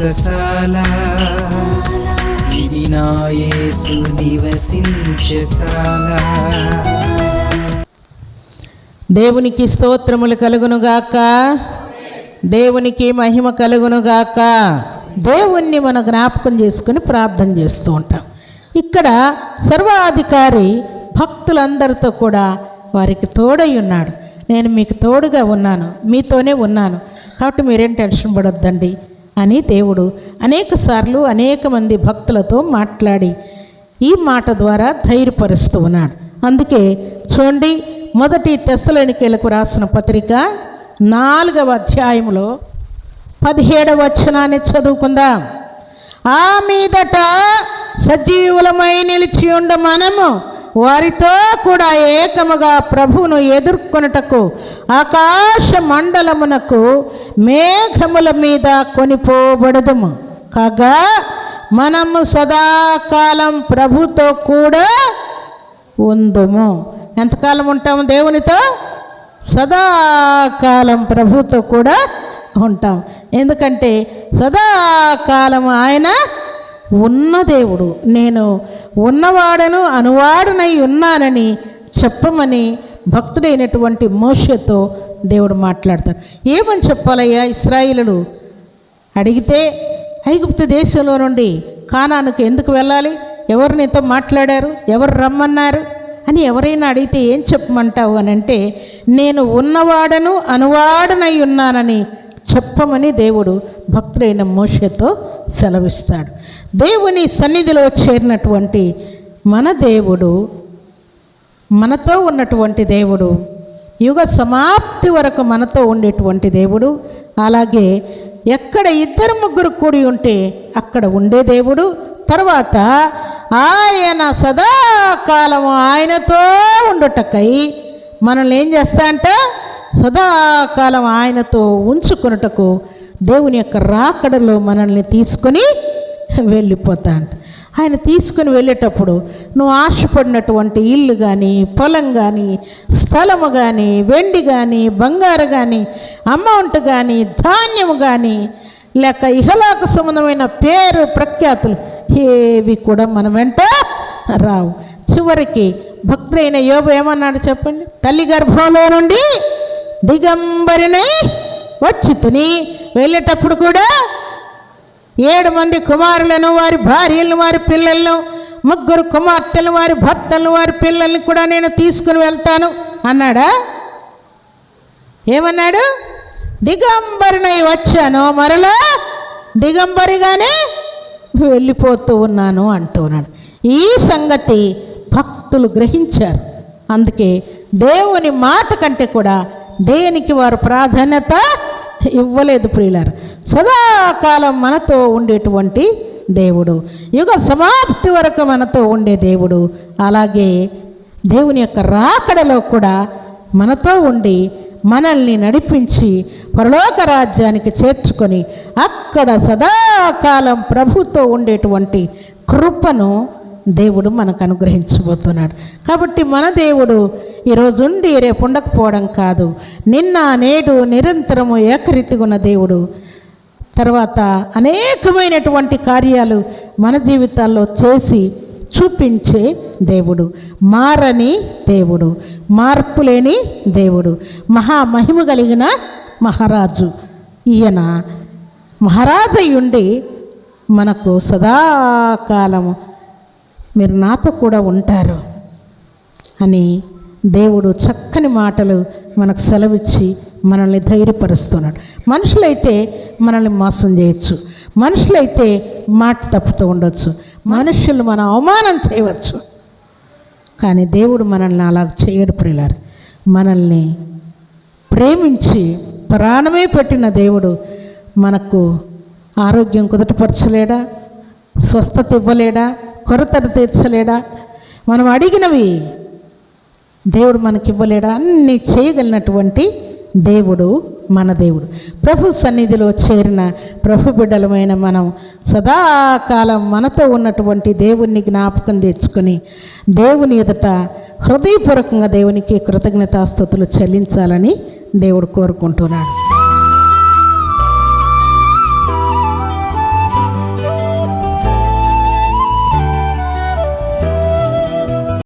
వ్రతశాల ఇది నా నివసించశాల దేవునికి స్తోత్రములు కలుగునుగాక దేవునికి మహిమ కలుగునుగాక దేవుణ్ణి మనం జ్ఞాపకం చేసుకుని ప్రార్థన చేస్తూ ఉంటాం. ఇక్కడ సర్వాధికారి భక్తులందరితో కూడా వారికి తోడై ఉన్నాడు. నేను మీకు తోడుగా ఉన్నాను. మీతోనే ఉన్నాను. కాబట్టి మీరేం టెన్షన్ పడొద్దండి. అని దేవుడు అనేక సార్లు అనేక మంది భక్తులతో మాట్లాడి ఈ మాట ద్వారా ధైర్యపరుస్తూ ఉన్నాడు. అందుకే చూడండి మొదటి తెస్సలోనికేలకు రాసిన పత్రిక నాలుగవ అధ్యాయంలో పదిహేడవ వచనాన్ని చదువుకుందాం. ఆ మీదట సజీవులమై నిలిచి ఉండ మనము వారితో కూడా ఏకముగా ప్రభువును ఎదుర్కొనుటకు ఆకాశ మండలమునకు మేఘముల మీద కొనిపోబడదుము. కాగా మనము సదాకాలం ప్రభుతో కూడా ఉందుము. ఎంతకాలం ఉంటాము దేవునితో? సదాకాలం ప్రభుతో కూడా ఉంటాం ఎందుకంటే సదాకాలం ఆయన ఉన్న దేవుడు. నేను ఉన్నవాడను అనువాడనై ఉన్నానని చెప్పమని భక్తుడైనటువంటి మోషతో దేవుడు మాట్లాడతాడు. ఏమని చెప్పాలయ్యా ఇస్రాయిలు అడిగితే ఐగుప్తు దేశంలో నుండి కానానుకు ఎందుకు వెళ్ళాలి? ఎవరు నీతో మాట్లాడారు? ఎవరు రమ్మన్నారు? అని ఎవరైనా అడిగితే ఏం చెప్పమంటావు అని అంటే నేను ఉన్నవాడను అనువాడనై ఉన్నానని చెప్పమని దేవుడు భక్తులైన మోషతో సెలవిస్తాడు. దేవుని సన్నిధిలో చేరినటువంటి మన దేవుడు మనతో ఉన్నటువంటి దేవుడు యుగ సమాప్తి వరకు మనతో ఉండేటువంటి దేవుడు అలాగే ఎక్కడ ఇద్దరు ముగ్గురు కూడి ఉంటే అక్కడ ఉండే దేవుడు తర్వాత ఆయన సదాకాలము ఆయనతో ఉండుటకై మనల్ని ఏం చేస్తా అంటే? సదాకాలం ఆయనతో ఉంచుకొనుటకు దేవుని యొక్క రాకడలో మనల్ని తీసుకొని వెళ్ళిపోతా అంట ఆయన తీసుకుని వెళ్ళేటప్పుడు నువ్వు ఆశపడినటువంటి ఇల్లు కానీ పొలం కానీ స్థలము కానీ వెండి కానీ బంగారు కానీ అమౌంట్ కానీ ధాన్యము కానీ లేక ఇహలోక సంబంధమైన పేరు ప్రఖ్యాతులు ఏవి కూడా మన వెంట రావు. చివరికి భక్తులైన యోబు ఏమన్నాడు చెప్పండి? తల్లి గర్భంలో నుండి దిగంబరినై వచ్చి తిని వెళ్ళేటప్పుడు కూడా ఏడు మంది కుమారులను వారి భార్యలను వారి పిల్లలను ముగ్గురు కుమార్తెలు వారి భర్తలను వారి పిల్లల్ని కూడా నేను తీసుకుని వెళ్తాను అన్నాడా? ఏమన్నాడు? దిగంబరినై వచ్చాను మరలా దిగంబరిగానే వెళ్ళిపోతూ ఉన్నాను అంటున్నాడు ఈ సంగతి భక్తులు గ్రహించారు. అందుకే దేవుని మాట కంటే కూడా దేనికి వారు ప్రాధాన్యత ఇవ్వలేదు ప్రియులారు? సదాకాలం మనతో ఉండేటువంటి దేవుడు. యుగ సమాప్తి వరకు మనతో ఉండే దేవుడు. అలాగే దేవుని యొక్క రాకడలో కూడా మనతో ఉండి మనల్ని నడిపించి పరలోక రాజ్యానికి చేర్చుకొని అక్కడ సదాకాలం ప్రభుతో ఉండేటువంటి కృపను దేవుడు మనకు అనుగ్రహించబోతున్నాడు. కాబట్టి మన దేవుడు ఈరోజు ఉండి రేపు ఉండకపోవడం కాదు. నిన్న నేడు నిరంతరము ఏకరీతిగా ఉన్న దేవుడు. తర్వాత అనేకమైనటువంటి కార్యాలు మన జీవితాల్లో చేసి చూపించే దేవుడు. మారని దేవుడు. మార్పు లేని దేవుడు. మహామహిమ కలిగిన మహారాజు. ఈయన మహారాజయ్యుండి మనకు సదాకాలము మీరు నాతో కూడా ఉంటారు అని దేవుడు చక్కని మాటలు మనకు సెలవిచ్చి మనల్ని ధైర్యపరుస్తున్నాడు. మనుషులైతే మనల్ని మోసం చేయొచ్చు. మనుషులైతే మాట తప్పుతూ ఉండొచ్చు. మనుషులు మనం అవమానం చేయవచ్చు. కానీ దేవుడు మనల్ని అలా చేయడు ప్రియులారు. మనల్ని ప్రేమించి ప్రాణమే పెట్టిన దేవుడు మనకు ఆరోగ్యం కుదటపరచలేడా? స్వస్థత ఇవ్వలేడా? కొరతను తీర్చలేడా? మనం అడిగినవి దేవుడు మనకి ఇవ్వలేడా అన్నీ చేయగలిగినటువంటి దేవుడు మన దేవుడు. ప్రభు సన్నిధిలో చేరిన ప్రభు బిడ్డలమైన మనం సదాకాలం మనతో ఉన్నటువంటి దేవుణ్ణి జ్ఞాపకం తెచ్చుకొని దేవుని ఎదుట హృదయపూర్వకంగా దేవునికి కృతజ్ఞతాస్థుతులు చెల్లించాలని దేవుడు కోరుకుంటున్నాడు.